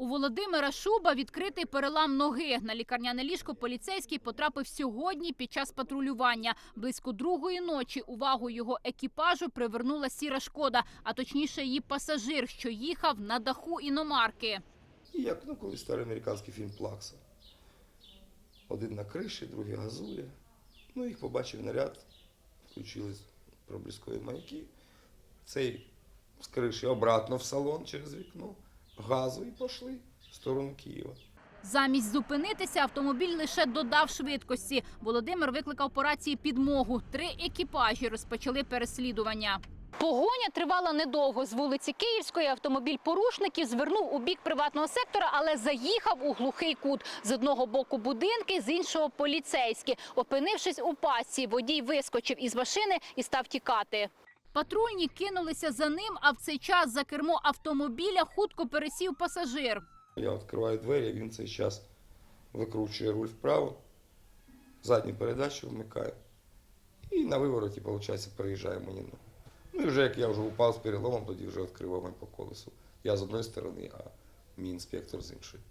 У Володимира Шуба відкритий перелам ноги. На лікарняне ліжко поліцейський потрапив сьогодні під час патрулювання. Близько другої ночі увагу його екіпажу привернула сіра шкода, а точніше її пасажир, що їхав на даху іномарки. Як ну, колись старий американський фільм Плакса. Один на криші, другий газує. Ну, їх побачив наряд, включили проблискові маяки. Цей з криші обратно в салон через вікно, газу і пішли в сторону Києва. Замість зупинитися, автомобіль лише додав швидкості. Володимир викликав по рації підмогу. Три екіпажі розпочали переслідування. Погоня тривала недовго. З вулиці Київської автомобіль порушників звернув у бік приватного сектора, але заїхав у глухий кут. З одного боку будинки, з іншого поліцейські. Опинившись у пасі, водій вискочив із машини і став тікати. Патрульні кинулися за ним, а в цей час за кермо автомобіля хутко пересів пасажир. Я відкриваю двері, він цей час викручує руль вправо, задню передачу вмикає. І на вивороті, виходить, переїжджає мені. на- Ну і вже як я вже упав з переломом, тоді вже відкривав по колесу. Я з одної сторони, а мій інспектор з іншої.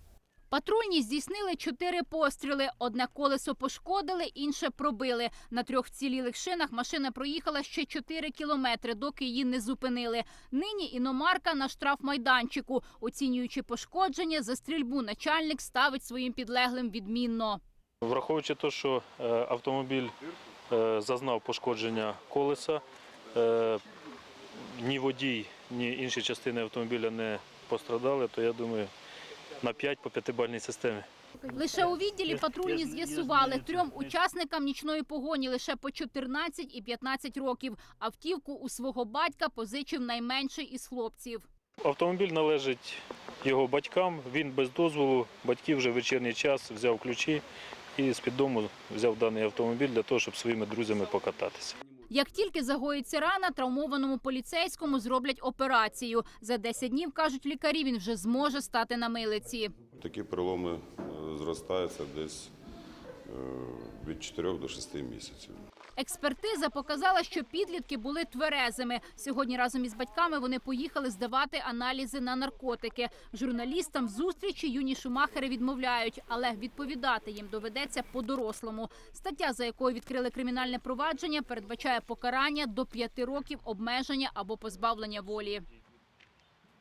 Патрульні здійснили чотири постріли. Одне колесо пошкодили, інше пробили. На трьох вцілілих шинах машина проїхала ще 4 кілометри, доки її не зупинили. Нині іномарка на штрафмайданчику. Оцінюючи пошкодження, за стрільбу начальник ставить своїм підлеглим відмінно. Враховуючи те, що е, автомобіль е, зазнав пошкодження колеса, е, ні водій, ні інші частини автомобіля не пострадали, то я думаю, на 5 по п'ятибальній системі. Лише у відділі патрульні з'ясували трьом учасникам нічної погоні лише по 14 і 15 років. Автівку у свого батька позичив найменший із хлопців. Автомобіль належить його батькам, він без дозволу, батьків вже в вечірній час взяв ключі і з-під дому взяв даний автомобіль для того, щоб своїми друзями покататися. Як тільки загоїться рана, травмованому поліцейському зроблять операцію. За 10 днів, кажуть лікарі, він вже зможе стати на милиці. Такі переломи е, зростаються десь е, від 4 до 6 місяців. Експертиза показала, що підлітки були тверезими. Сьогодні разом із батьками вони поїхали здавати аналізи на наркотики. Журналістам зустрічі юні шумахери відмовляють, але відповідати їм доведеться по-дорослому. Стаття, за якою відкрили кримінальне провадження, передбачає покарання до п'яти років обмеження або позбавлення волі.